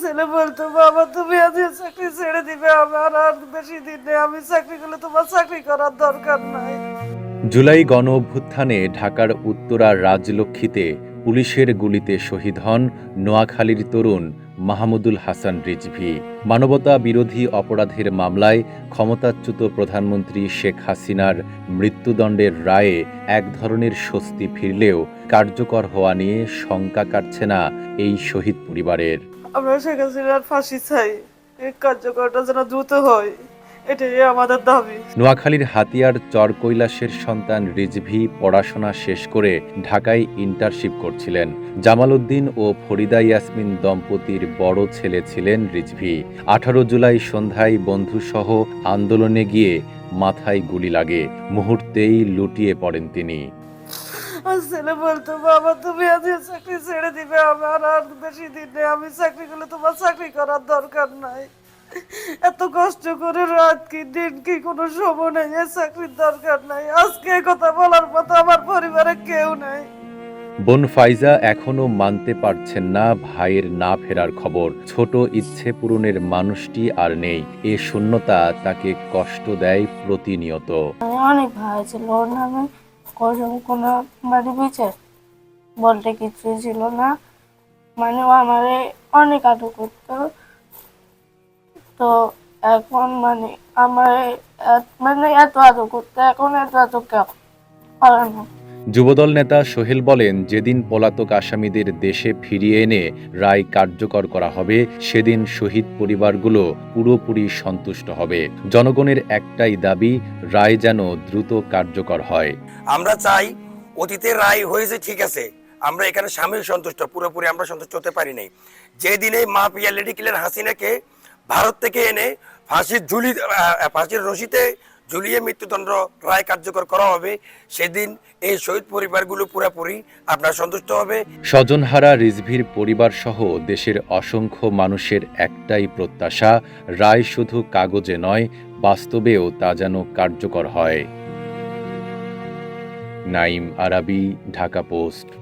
ছেলে বলতো বাবা, তুমি আজ চাকরি ছেড়ে দিবে, আমার আর বেশি দিন নেই, আমি চাকরি করলে তোমার চাকরি করার দরকার নাই। জুলাই গণ অভ্যুত্থানে ঢাকার উত্তরা রাজলক্ষ্মীতে পুলিশের গুলিতে শহীদ হন নোয়াখালীর তরুণ মাহমুদুল হাসান রিজভি। মানবতা বিরোধী অপরাধের মামলায় ক্ষমতাচ্যুত প্রধানমন্ত্রী শেখ হাসিনার মৃত্যুদণ্ডের রায়ে এক ধরনের স্বস্তি ফিরলেও কার্যকর হওয়া নিয়ে শঙ্কা কাটছে না এই শহীদ পরিবারের। আমরা শেখ হাসিনার ফাঁসি চাই। কার্যকরটা যেন দ্রুত হয়, এটাই আমাদের দাবি। নোয়াখালীর হাতিয়ার চর কৈলাসের সন্তান রিজভি পড়াশোনা শেষ করে ঢাকায় ইন্টার্নশিপ করছিলেন। জামাল উদ্দিন ও ফরিদা ইয়াসমিন দম্পতির বড় ছেলে ছিলেন রিজভি। আঠারো জুলাই সন্ধ্যায় বন্ধুসহ আন্দোলনে গিয়ে মাথায় গুলি লাগে। মুহূর্তেই লুটিয়ে পড়েন তিনি। আর ছেলে বলতো বাবা তুমি আজ চাকরি ছেড়ে দিবে আমার আর বেশি দিন নেই আমি চাকরি করলে তোমার চাকরি করার দরকার নাই। এত কষ্ট করে রাত কি দিন কি কোনো সময় নেই চাকরির দরকার নাই। আজকে কথা বলার মতো আমার পরিবারে কেউ নাই। বোন ফাইজা এখনও মানতে পারছেন না ভাইয়ের না ফেরার খবর। ছোট ইচ্ছে পূরণের মানুষটি আর নেই। এ শূন্যতা তাকে কষ্ট দেয় প্রতিনিয়ত। অনেক ভাই ছিল ওর নামে কোনো বাড়ি বলতে কিছু ছিল না। মানে আমার অনেক আদর করতো। তো এখন মানে আমার মানে এত আদর করতো, এখন এত এত কেউ করে না। যুবদল নেতা সোহেল বলেন, যেদিন পলাতক আসামিদের দেশে ফিরিয়ে এনে রায় কার্যকর করা হবে, সেদিন শহীদ পরিবারগুলো পুরোপুরি সন্তুষ্ট হবে। জনগণের একটাই দাবি, রায় যেন দ্রুত কার্যকর হয়। আমরা চাই অতীতের রায় হয়েছে, ঠিক আছে। আমরা এখানে স্বামীর সন্তুষ্ট, পুরোপুরি আমরা সন্তুষ্ট হতে পারি নাই। যেদিনে মা পিয়া লেডি হাসিনাকে ভারত থেকে এনে ফাঁসির ঝুলি ফাঁসির রশিতে ঝুলিয়ে মৃত্যুদণ্ড রায় কার্যকর করা হবে। সেদিন এই শহীদ পরিবারগুলো পুরোপুরি আপনার সন্তুষ্ট হবে। স্বজনহারা, রিজভির পরিবার সহ দেশের অসংখ্য মানুষের একটাই প্রত্যাশা, রায় শুধু কাগজে নয়, বাস্তবেও তা যেন কার্যকর হয়। নাইম আরাবি, ঢাকা পোস্ট।